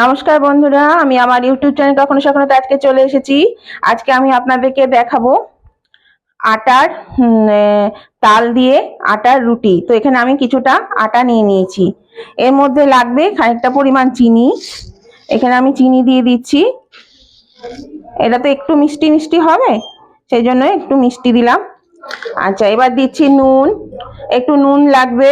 নমস্কার বন্ধুরা, আমি আমার ইউটিউব চ্যানেল কখনো সখনো আজকে চলে এসেছি। আজকে আমি আপনাদেরকে দেখাবো আটার তাল দিয়ে আটার রুটি। তো এখানে আমি কিছুটা আটা নিয়ে নিয়েছি। এর মধ্যে লাগবে খানিকটা পরিমাণ চিনি। এখানে আমি চিনি দিয়ে দিচ্ছি। এটা তো একটু মিষ্টি মিষ্টি হবে, সেই জন্য একটু মিষ্টি দিলাম। আচ্ছা এবার দিচ্ছি নুন। একটু নুন লাগবে।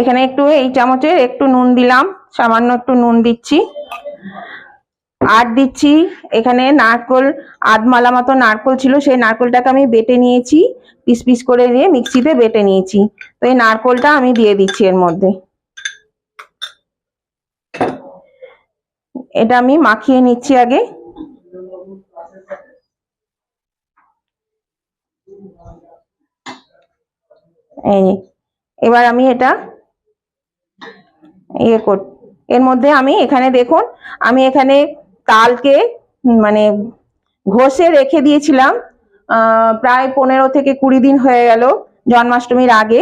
এখানে একটু এই চামচের একটু নুন দিলাম। সামান্য একটু নুন দিচ্ছি। আর দিচ্ছি এখানে নারকোল, আধমালা মতো নারকোল ছিল, সেই নারকোলটাকে আমি বেটে নিয়েছি, পিস পিস করে নিয়ে মিক্সিতে বেটে নিয়েছি। তো এই নারকোলটা আমি দিয়ে দিচ্ছি এর মধ্যে। এটা আমি মাখিয়ে নিচ্ছি আগে। এই এবার আমি এটা ইয়ে কর এর মধ্যে আমি এখানে দেখুন, আমি এখানে তালকে মানে ঘষে রেখে দিয়েছিলাম। প্রায় পনেরো থেকে কুড়ি দিন হয়ে গেল জন্মাষ্টমীর আগে।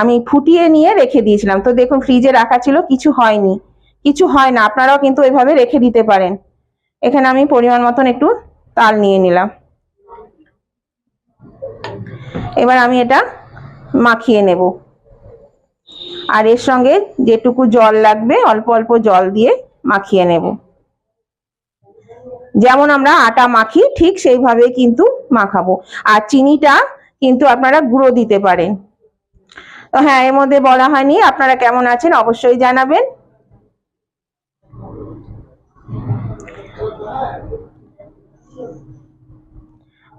আমি ফুটিয়ে নিয়ে রেখে দিয়েছিলাম। তো দেখুন, ফ্রিজে রাখা ছিল, কিছু হয়নি। কিছু হয় না, আপনারাও কিন্তু এভাবে রেখে দিতে পারেন। এখানে আমি পরিমাণ মতন একটু তাল নিয়ে নিলাম। এবার আমি এটা মাখিয়ে নেব। আর এর সঙ্গে যেটুকু জল লাগবে, অল্প অল্প জল দিয়ে মাখিয়ে নেব। যেমন আমরা আটা মাখি, ঠিক সেইভাবে কিন্তু মাখাবো। আর চিনিটা কিন্তু আপনারা গুঁড়ো দিতে পারেন। তো হ্যাঁ এর মধ্যে বলা হয়নি, আপনারা কেমন আছেন অবশ্যই জানাবেন।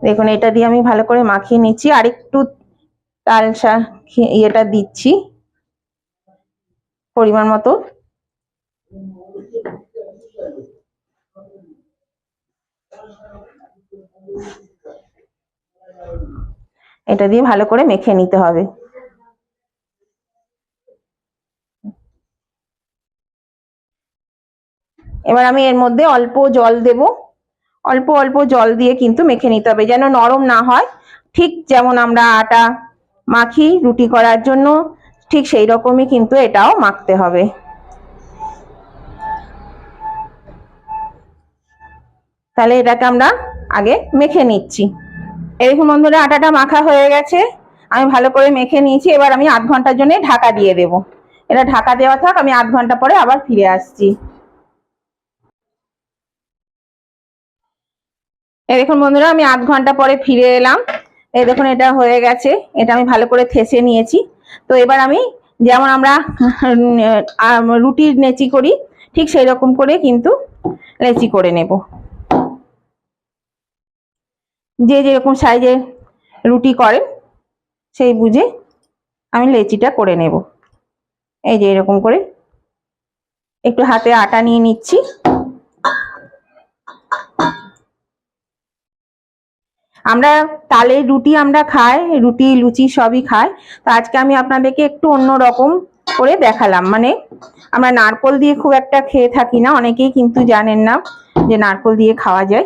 দেখুন, এটা দিয়ে আমি ভালো করে মাখিয়ে নিচ্ছি। আর একটু তাল সা- ইয়েটা দিচ্ছি। পরিমাণ মতো। এটা দিয়ে ভালো করে মেখে নিতে হবে। এবার আমি এর মধ্যে অল্প জল দেব। অল্প অল্প জল দিয়ে কিন্তু মেখে নিতে হবে যেন নরম না হয়। ঠিক যেমন আমরা আটা মাখি, রুটি করার জন্য ঠিক সেই রকমই কিন্তু এটাও মাখতে হবে। তাহলে এটাকে আমরা আগে মেখে নিচ্ছি। এরকম বন্ধুরা, আটাটা মাখা হয়ে গেছে। আমি ভালো করে মেখে নিয়েছি, এবার আমি আধ ঘণ্টার জন্য ঢাকা দিয়ে দেব। এটা ঢাকা দেওয়া থাক, আমি আধ ঘণ্টা পরে আবার ফিরে আসছি। এই দেখুন বন্ধুরা, আমি আধ ঘণ্টা পরে ফিরে এলাম। এই দেখুন, এটা হয়ে গেছে। এটা আমি ভালো করে থেসে নিয়েছি। তো এবার আমি যেমন আমরা রুটির নেচি করি, ঠিক সেই রকম করে কিন্তু লেচি করে নেব। যে যেরকম সাইজের রুটি করেন সেই বুঝে আমি লেচিটা করে নেব। এই যে এরকম করে, একটু হাতে আটা নিয়ে নিচ্ছি। আমরা তালে রুটি আমরা খাই, রুটি, লুচি সবই খাই। তো আজকে আমি আপনাদেরকে একটু অন্য রকম করে দেখালাম। মানে আমরা নারকোল দিয়ে খুব একটা খেয়ে থাকি না, অনেকেই কিন্তু জানেন না যে নারকোল দিয়ে খাওয়া যায়।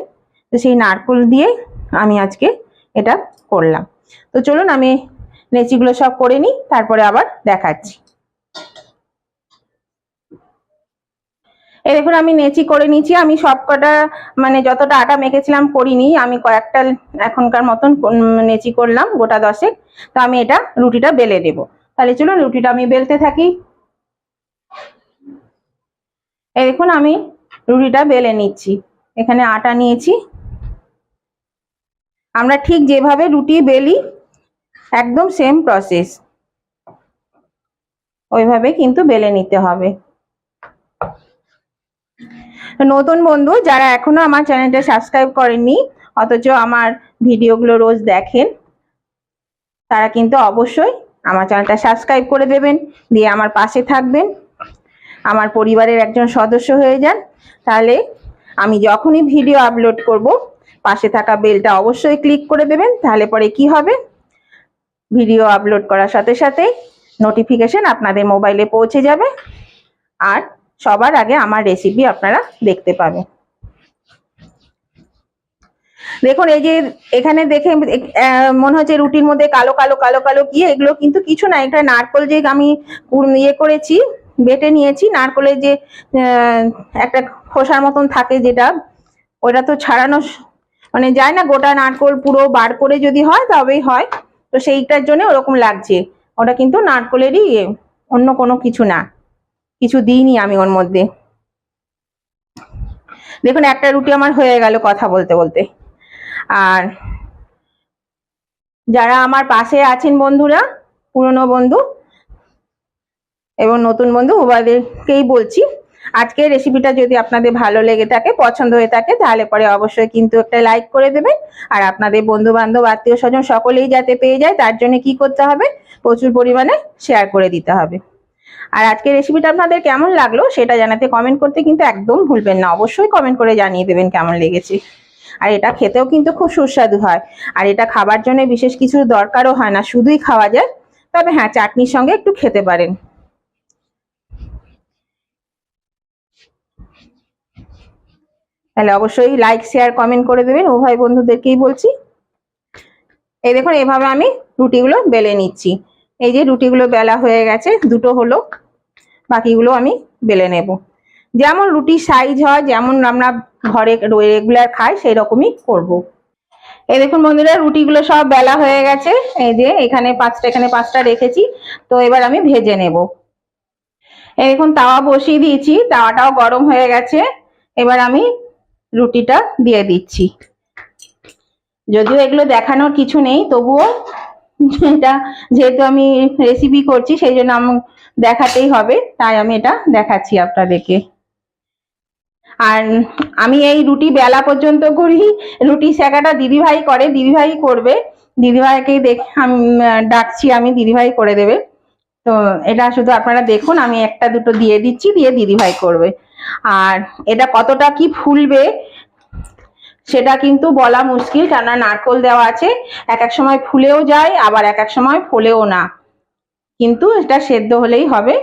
তো সেই নারকোল দিয়ে আমি আজকে এটা করলাম। তো চলুন আমি লেচিগুলো সব করে নিই, তারপরে আবার দেখাচ্ছি। এই দেখুন, আমি নেচি করে নিচ্ছি আমি সব কটা মানে যতটা আটা মেখেছিলাম করিনি, আমি কয়েকটা এখনকার মতন নেচি করলাম গোটা দশেক। তো আমি এটা রুটিটা বেলে দেবো। তাহলে চলুন, রুটিটা আমি বেলতে থাকি। এই দেখুন, আমি রুটিটা বেলে নিচ্ছি। এখানে আটা নিয়েছি। আমরা ঠিক যেভাবে রুটি বেলি, একদম সেম প্রসেস ওইভাবে কিন্তু বেলে নিতে হবে। নতুন বন্ধু যারা এখনও আমার চ্যানেলটা সাবস্ক্রাইব করেননি, অথচ আমার ভিডিওগুলো রোজ দেখেন, তারা কিন্তু অবশ্যই আমার চ্যানেলটা সাবস্ক্রাইব করে দেবেন, দিয়ে আমার পাশে থাকবেন, আমার পরিবারের একজন সদস্য হয়ে যান। তাহলে আমি যখনই ভিডিও আপলোড করব, পাশে থাকা বেলটা অবশ্যই ক্লিক করে দেবেন, তাহলে পরে কি হবে? ভিডিও আপলোড করার সাথে সাথে নোটিফিকেশন আপনাদের মোবাইলে পৌঁছে যাবে। আর সবার আগে আমার রেসিপি আপনারা দেখতে পাবেন। দেখুন, এই যে এখানে দেখে মনে হচ্ছে রুটির মধ্যে কালো কালো কালো কালো কি এগুলো কিন্তু কিছু না, এটা নারকল যে আমি ইয়ে করেছি, বেটে নিয়েছি, নারকলের যে একটা খোসার মতন থাকে যেটা, ওটা তো ছাড়ানো মানে যায় না, গোটা নারকোল পুরো বার করে যদি হয়, তবেই হয়, তো সেইটার জন্য ওরকম লাগছে। ওটা কিন্তু নারকোলেরই অন্য কোনো কিছু না। কিছু দিইনি আমি ওর মধ্যে। দেখুন, একটা রুটি আমার হয়ে গেল কথা বলতে বলতে। আর যারা আমার পাশে আছেন বন্ধুরা, পুরনো বন্ধু এবং নতুন বন্ধু, উভয়দেরকেই বলছি আজকের রেসিপিটা যদি আপনাদের ভালো লেগে থাকে, পছন্দ হয়ে থাকে, তাহলে পরে অবশ্যই কিন্তু একটা লাইক করে দেবেন। আর আপনাদের বন্ধু বান্ধব আত্মীয় স্বজন সকলেই যাতে পেয়ে যায়, তার জন্য কি করতে হবে? প্রচুর পরিমাণে শেয়ার করে দিতে হবে। আর আজকের রেসিপিটা আপনাদের কেমন লাগল সেটা জানাতে কমেন্ট করতে কিন্তু একদম ভুলবেন না। অবশ্যই কমেন্ট করে জানিয়ে দেবেন কেমন লেগেছে। আর এটা খেতেও কিন্তু খুব সুস্বাদু হয়। আর এটা খাবার জন্য বিশেষ কিছু দরকারও হয় না, শুধুই খাওয়া যায়। তবে হ্যাঁ চাটনির সঙ্গে একটু খেতে পারেন। তাহলে অবশ্যই লাইক শেয়ার কমেন্ট করে দেবেন। উভয় বন্ধুদেরকেই বলছি। এই দেখুন, এভাবে আমি রুটিগুলো বেলে নিচ্ছি। এই যে রুটিগুলো বেলা হয়ে গেছে, দুটো হলো, বাকিগুলো আমি বেলে নেব। যেমন রুটির সাইজ হয়, যেমন আমরা ঘরে রেগুলার খাই সেই রকমই করব। এই দেখুন বন্ধুরা, রুটিগুলো সব বেলা হয়ে গেছে। এই যে এখানে পাঁচটা এখানে পাঁচটা রেখেছি, তো এবার আমি ভেজে নেব। এই দেখুন, তাওয়া বসিয়ে দিয়েছি, তাওয়াটাও গরম হয়ে গেছে। এবার আমি রুটিটা দিয়ে দিচ্ছি। যদিও এগুলো দেখানোর কিছু নেই, তবুও এটা যেহেতু আমি রেসিপি করছি, সেই জন্য আমার দেখাতেই হবে। তাই আমি এটা দেখাচ্ছি আপনাদেরকে। আর আমি এই রুটি বেলা পর্যন্ত করি। রুটি শেখাটা দিদিভাই করে, দিদিভাই করবে। দিদিভাইকে দেখ, আমি, ডাকছি আমি, দিদিভাই করে দেবে। তো এটা শুধু আপনারা দেখুন, আমি একটা দুটো দিয়ে দিচ্ছি, দিয়ে দিদিভাই করবে। আর এটা কতটা কি ফুলবে সেটা কিন্তু বলা মুশকিল কেননা নারকোল দেওয়া আছে এক এক সময় ফুলেও যায় আবার এক এক সময় ফোলেও না। কিন্তু এটা সেদ্ধ হলেই হবে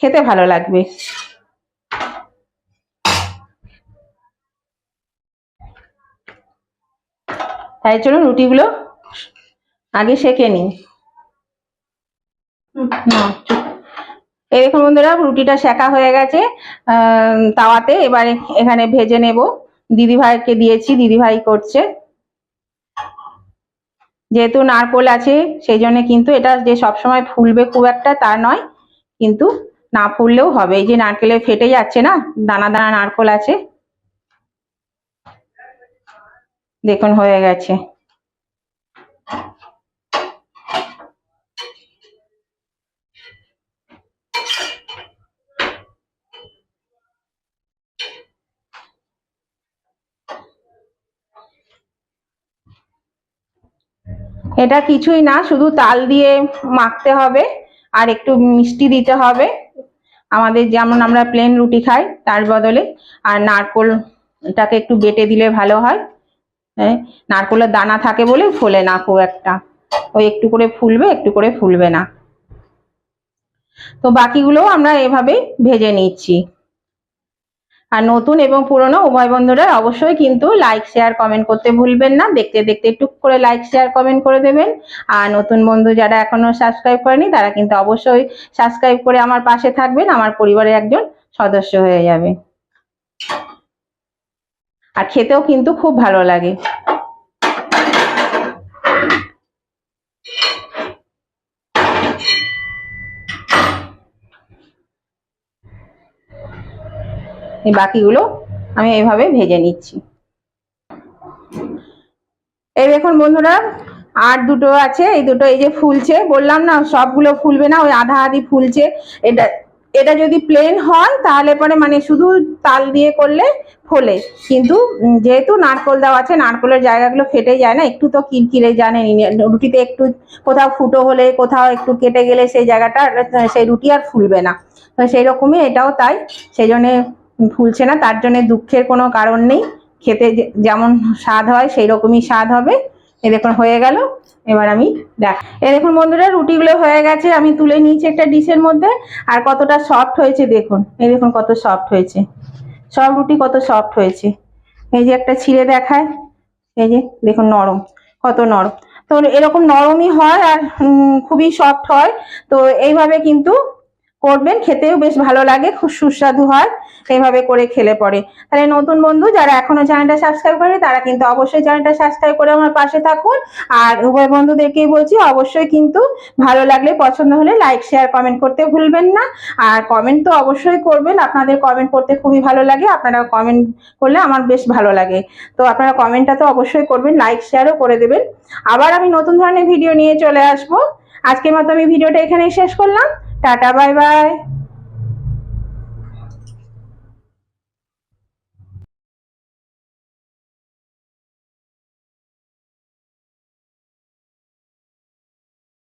খেতে ভালো লাগবে। তাই চলুন রুটিগুলো আগে সেকে নিই। এই দেখুন বন্ধুরা রুটিটা সেকা হয়ে গেছে তাওয়াতে এবারে এখানে ভেজে নেব। দিদিভাইকে দিয়েছি, দিদিভাই করছে। যেহেতু নারকোল আছে, সেই জন্য কিন্তু এটা যে সবসময় ফুলবে খুব একটা তা নয়, কিন্তু না ফুললেও হবে। এই যে নারকেলে ফেটে যাচ্ছে না, দানা দানা নারকোল আছে। দেখুন, হয়ে গেছে। এটা কিছুই না, শুধু তাল দিয়ে মাখতে হবে আর একটু মিষ্টি দিতে হবে। আমাদের যেমন আমরা প্লেন রুটি খাই, তার বদলে। আর নারকোলটাকে একটু বেটে দিলে ভালো হয়। হ্যাঁ নারকোলের দানা থাকে বলে ফোলে না খুব একটা। ওই একটু করে ফুলবে, একটু করে ফুলবে না। তো বাকিগুলো আমরা এভাবে ভেজে নিচ্ছি। আর নতুন এবং পুরনো উভয় বন্ধুরা অবশ্যই কিন্তু লাইক শেয়ার কমেন্ট করতে ভুলবেন না। দেখতে দেখতে একটু করে লাইক শেয়ার কমেন্ট করে দেবেন। আর নতুন বন্ধু যারা এখনও সাবস্ক্রাইব করেনি, তারা কিন্তু অবশ্যই সাবস্ক্রাইব করে আমার পাশে থাকবেন। আমার পরিবারের একজন সদস্য হয়ে যাবে। আর খেতেও কিন্তু খুব ভালো লাগে। এই বাকিগুলো আমি এইভাবে ভেজে নিচ্ছি। এই দেখুন বন্ধুরা, আর দুটো আছে, এই দুটো এই যে ফুলছে, বললাম না সবগুলো ফুলবে না, ওই আধা আধি ফুলছে। এটা এটা যদি প্লেন হয়, তাহলে পরে মানে শুধু তাল দিয়ে করলে ফোলে। কিন্তু যেহেতু নারকোল দেওয়া আছে, নারকোলের জায়গাগুলো ফেটে যায় না, একটু তো কিরকিরে জানেন রুটিতে একটু কোথাও ফুটো হলে, কোথাও একটু কেটে গেলে সেই জায়গাটা, সেই রুটি আর ফুলবে না। তো সেই রকমই এটাও তাই, সেই জন্যে ফুলছে না, তার জন্য দুঃখের কোনো কারণ নেই। খেতে যেমন স্বাদ হয় সেই রকমই স্বাদ হবে। এ দেখুন, হয়ে গেল। এবার আমি দেখ, এ দেখুন বন্ধুরা, রুটিগুলো হয়ে গেছে। আমি তুলে নিয়েছি একটা ডিশের মধ্যে। আর কতটা সফট হয়েছে, দেখুন। এই দেখুন কত সফট হয়েছে। সব রুটি কত সফট হয়েছে। এই যে একটা ছিঁড়ে দেখায়। এই যে, দেখুন নরম, কত নরম। তো এরকম নরমই হয় আর খুবই সফট হয়। তো এইভাবে কিন্তু করবেন। খেতেও বেশ ভালো লাগে, খুব সুস্বাদু হয়। এইভাবে করে খেলে পরে তাহলে নতুন বন্ধু যারা এখনও চ্যানেলটা সাবস্ক্রাইব করে তারা কিন্তু অবশ্যই চ্যানেলটা সাবস্ক্রাইব করে আমার পাশে থাকুন। আর উভয় বন্ধুদেরকেই বলছি, অবশ্যই কিন্তু ভালো লাগলে, পছন্দ হলে লাইক শেয়ার কমেন্ট করতে ভুলবেন না। আর কমেন্ট তো অবশ্যই করবেন। আপনাদের কমেন্ট করতে খুবই ভালো লাগে। আপনারা কমেন্ট করলে আমার বেশ ভালো লাগে। তো আপনারা কমেন্টটা তো অবশ্যই করবেন লাইক শেয়ারও করে দেবেন। আবার আমি নতুন ধরনের ভিডিও নিয়ে চলে আসব। আজকের মতো আমি ভিডিওটা এখানেই শেষ করলাম। Tata bye bye